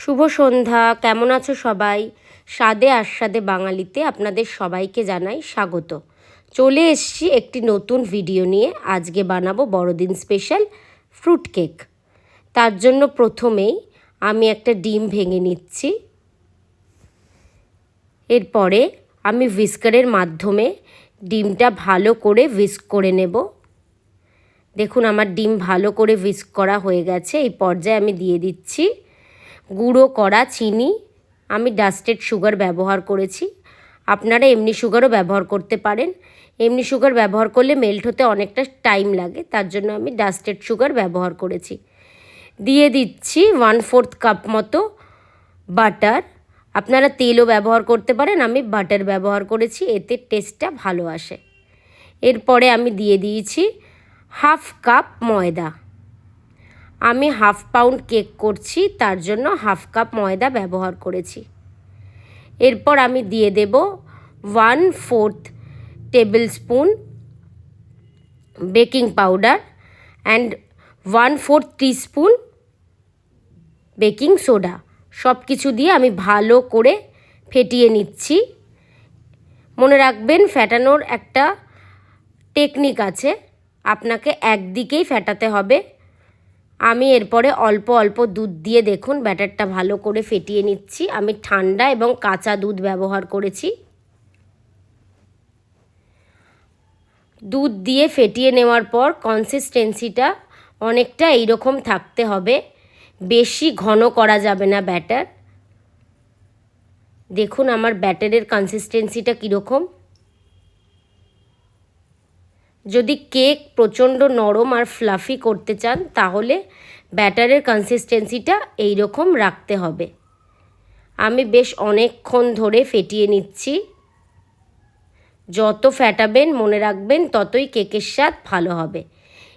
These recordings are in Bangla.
শুভ সন্ধ্যা, কেমন আছো সবাই? স্বাদে আস্বাদে বাঙালিতে আপনাদের সবাইকে জানাই স্বাগত। চলে এসছি একটি নতুন ভিডিও নিয়ে। আজকে বানাবো বড়দিন স্পেশাল ফ্রুট কেক। তার জন্য প্রথমেই আমি একটা ডিম ভেঙে নিচ্ছি। এরপরে আমি হুইস্কারের মাধ্যমে ডিমটা ভালো করে হুইস্ক করে নেব। দেখুন, আমার ডিম ভালো করে হুইস্ক করা হয়ে গেছে। এই পর্যায়ে আমি দিয়ে দিচ্ছি গুঁড়ো করা চিনি, আমি ডাস্টেড সুগার ব্যবহার করেছি। আপনারা এমনি সুগারও ব্যবহার করতে পারেন। এমনি সুগার ব্যবহার করলে মেল্ট হতে অনেকটা টাইম লাগে, তার জন্য আমি ডাস্টেড সুগার ব্যবহার করেছি। দিয়ে দিচ্ছি ওয়ান ফোর্থ কাপ মতো বাটার আপনারা তেলও ব্যবহার করতে পারেন, আমি বাটার ব্যবহার করেছি, এতে টেস্টটা ভালো আসে। এরপরে আমি দিয়ে দিয়েছি হাফ কাপ ময়দা। আমি হাফ পাউন্ড কেক করছি, তার জন্য হাফ কাপ ময়দা ব্যবহার করেছি। এরপর আমি দিয়ে দেব one fourth tablespoon baking powder and one fourth teaspoon baking soda. সব কিছু দিয়ে আমি ভালো করে ফেটিয়ে নিচ্ছি। মনে রাখবেন ফ্যাটানোর একটা টেকনিক আছে। আপনাকে একদিকেই ফ্যাটাতে হবে। আমি এরপরে অল্প অল্প দুধ দিয়ে দেখুন ব্যাটারটা ভালো করে ফেটিয়ে নিচ্ছি। আমি ঠান্ডা এবং কাঁচা দুধ ব্যবহার করেছি। দুধ দিয়ে ফেটিয়ে নেওয়ার পর কনসিস্টেন্সিটা অনেকটা এইরকম থাকতে হবে। বেশি ঘন করা যাবে না ব্যাটার। দেখুন আমার ব্যাটারের কনসিস্টেন্সিটা কীরকম। যদি কেক প্রচণ্ড নরম আর ফ্লাফি করতে চান, তাহলে ব্যাটারের কনসিস্টেন্সিটা এই রকম রাখতে হবে। আমি বেশ অনেকক্ষণ ধরে ফেটিয়ে নিচ্ছি। যত ফ্যাটাবেন মনে রাখবেন, ততই কেকের স্বাদ ভালো হবে।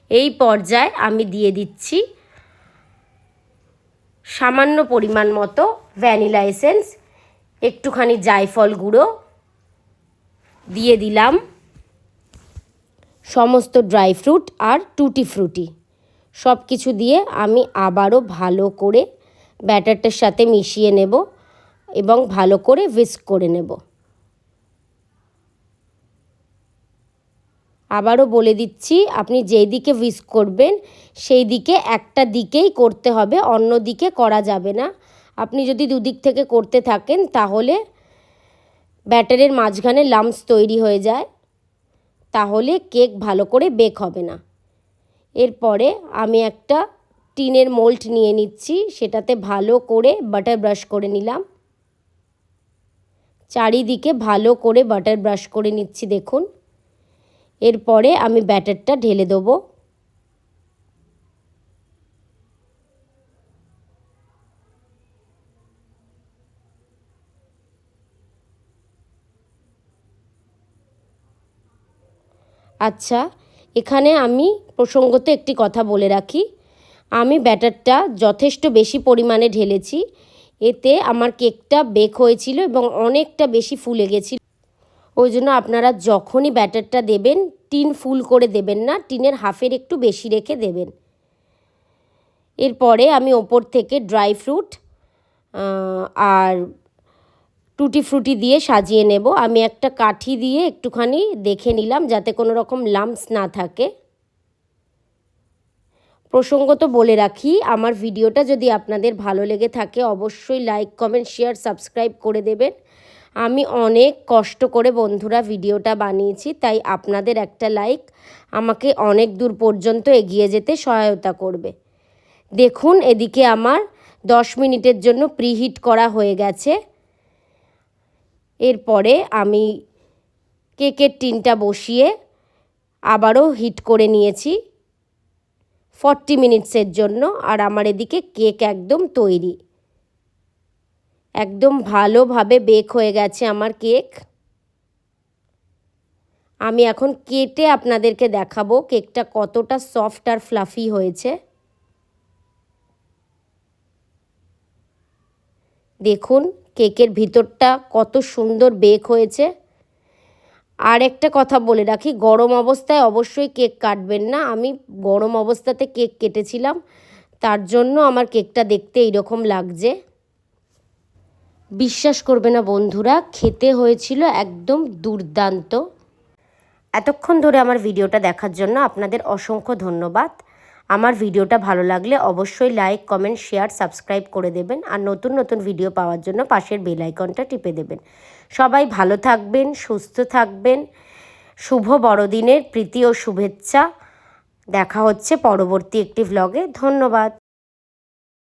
এই পর্যায়ে আমি দিয়ে দিচ্ছি সামান্য পরিমাণ মতো ভ্যানিলা এসেন্স, একটুখানি জায়ফল গুঁড়ো, দিয়ে দিলাম। সমস্ত ড্রাই ফ্রুট আর টুটি ফ্রুটি। সব কিছু দিয়ে আমি আবারও ভালো করে ব্যাটারটার সাথে মিশিয়ে নেব এবং ভালো করে উইস্ক করে নেব। আবারও বলে দিচ্ছি, আপনি যেই দিকে উইস্ক করবেন, সেই দিকে একটা দিকেই করতে হবে, অন্য দিকে করা যাবে না। আপনি যদি দুদিক থেকে করতে থাকেন, তাহলে ব্যাটারের মাঝখানে লামস তৈরি হয়ে যায়। তাহলে কেক ভালো করে বেক হবে না। এরপরে আমি একটা টিনের মোল্ড নিয়ে নিচ্ছি, সেটাতে ভালো করে বাটার ব্রাশ করে নিলাম। চারিদিকে ভালো করে বাটার ব্রাশ করে নিচ্ছি, দেখুন। এরপরে আমি ব্যাটারটা ঢেলে দেবো। আচ্ছা এখানে আমি প্রসঙ্গত একটি কথা বলে রাখি। আমি ব্যাটারটা যথেষ্ট বেশি পরিমাণে ঢেলেছি। এতে আমার কেকটা বেক হয়েছিল এবং অনেকটা বেশি ফুলে গেছিল। ওই জন্য আপনারা যখনই ব্যাটারটা দেবেন, টিন ফুল করে দেবেন না, টিনের হাফের একটু বেশি রেখে দেবেন। এরপরে আমি ওপর থেকে ড্রাই ফ্রুট আর টুটি ফ্রুটি দিয়ে সাজিয়ে নেব। আমি একটা কাঠি দিয়ে একটুখানি দেখে নিলাম যাতে কোনো রকম লাম্পস না থাকে। প্রসঙ্গত বলে রাখি, আমার ভিডিওটা যদি আপনাদের ভালো লেগে থাকে, অবশ্যই লাইক কমেন্ট শেয়ার সাবস্ক্রাইব করে দেবেন। আমি অনেক কষ্ট করে বন্ধুরা ভিডিওটা বানিয়েছি, তাই আপনাদের একটা লাইক আমাকে অনেক দূর পর্যন্ত এগিয়ে যেতে সহায়তা করবে। দেখুন, এদিকে আমার দশ মিনিটের জন্য প্রিহিট করা হয়ে গেছে। এরপরে আমি কেকের টিনটা বসিয়ে আবারও হিট করে নিয়েছি ফর্টি মিনিটসের জন্য আর আমার এদিকে কেক একদম তৈরি। একদম ভালোভাবে বেক হয়ে গেছে আমার কেক। আমি এখন কেটে আপনাদেরকে দেখাবো কেকটা কতটা সফট আর ফ্লাফি হয়েছে। দেখুন কেকের ভিতরটা কত সুন্দর বেক হয়েছে। আর একটা কথা বলে রাখি, গরম অবস্থায় অবশ্যই কেক কাটবেন না। আমি গরম অবস্থাতে কেক কেটেছিলাম, তার জন্য আমার কেকটা দেখতে এইরকম লাগছে। বিশ্বাস করবে না বন্ধুরা, খেতে হয়েছিল একদম দুর্দান্ত। এতক্ষণ ধরে আমার ভিডিওটা দেখার জন্য আপনাদের অসংখ্য ধন্যবাদ। আমার ভিডিওটা ভালো লাগলে অবশ্যই লাইক কমেন্ট শেয়ার সাবস্ক্রাইব করে দেবেন আর নতুন নতুন ভিডিও পাওয়ার জন্য পাশের বেল আইকনটা টিপে দেবেন। সবাই ভালো থাকবেন, সুস্থ থাকবেন, শুভ বড়দিনের প্রীতি ও শুভেচ্ছা। দেখা হচ্ছে পরবর্তী একটি ভ্লগে ধন্যবাদ।